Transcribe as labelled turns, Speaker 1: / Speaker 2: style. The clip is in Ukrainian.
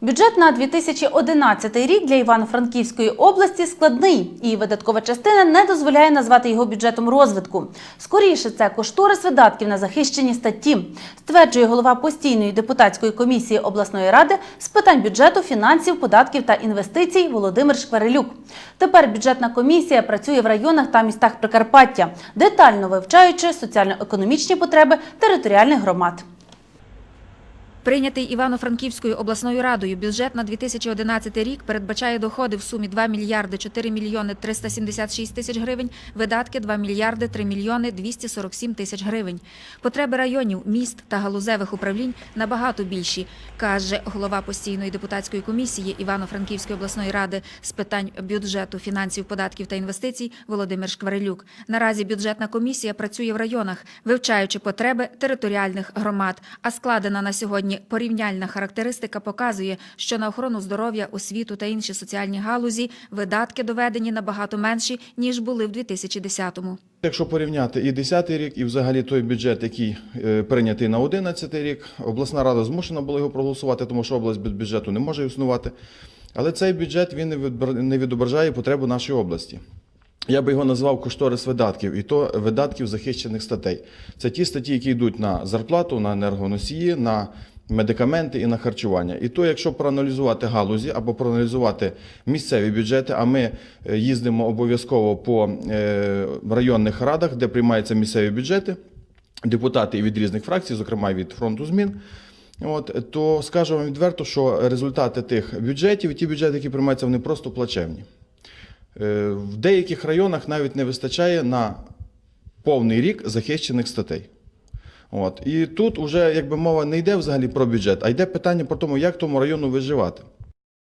Speaker 1: Бюджет на 2011 рік для Івано-Франківської області складний, і видаткова частина не дозволяє назвати його бюджетом розвитку. Скоріше, це кошторис видатків на захищені статті, стверджує голова постійної депутатської комісії обласної ради з питань бюджету, фінансів, податків та інвестицій Володимир Шкварилюк. Тепер бюджетна комісія працює в районах та містах Прикарпаття, детально вивчаючи соціально-економічні потреби територіальних громад.
Speaker 2: Прийнятий Івано-Франківською обласною радою бюджет на 2011 рік передбачає доходи в сумі 2 мільярди 4 мільйони 376 тисяч гривень, видатки 2 мільярди 3 мільйони 247 тисяч гривень. Потреби районів, міст та галузевих управлінь набагато більші, каже голова постійної депутатської комісії Івано-Франківської обласної ради з питань бюджету, фінансів, податків та інвестицій Володимир Шкварилюк. Наразі бюджетна комісія працює в районах, вивчаючи потреби територіальних громад, а складена на сьогодні порівняльна характеристика показує, що на охорону здоров'я, освіту та інші соціальні галузі видатки доведені набагато менші, ніж були в 2010-му.
Speaker 3: Якщо порівняти і 10 рік, і взагалі той бюджет, який е, прийнятий на 11 рік, обласна рада змушена була його проголосувати, тому що область без бюджету не може існувати. Але цей бюджет він не відображає потребу нашої області. Я би його назвав кошторис видатків, і то видатків захищених статей. Це ті статті, які йдуть на зарплату, на енергоносії, на медикаменти і на харчування. І то, якщо проаналізувати галузі або проаналізувати місцеві бюджети, а ми е, їздимо обов'язково по е, районних радах, де приймаються місцеві бюджети, депутати від різних фракцій, зокрема від фронту змін. От, то скажу вам відверто, що результати тих бюджетів, ті бюджети, які приймаються, вони просто плачевні. Е, В деяких районах навіть не вистачає на повний рік захищених статей. От. І тут вже якби мова не йде взагалі про бюджет, а йде питання про тому, як тому району виживати.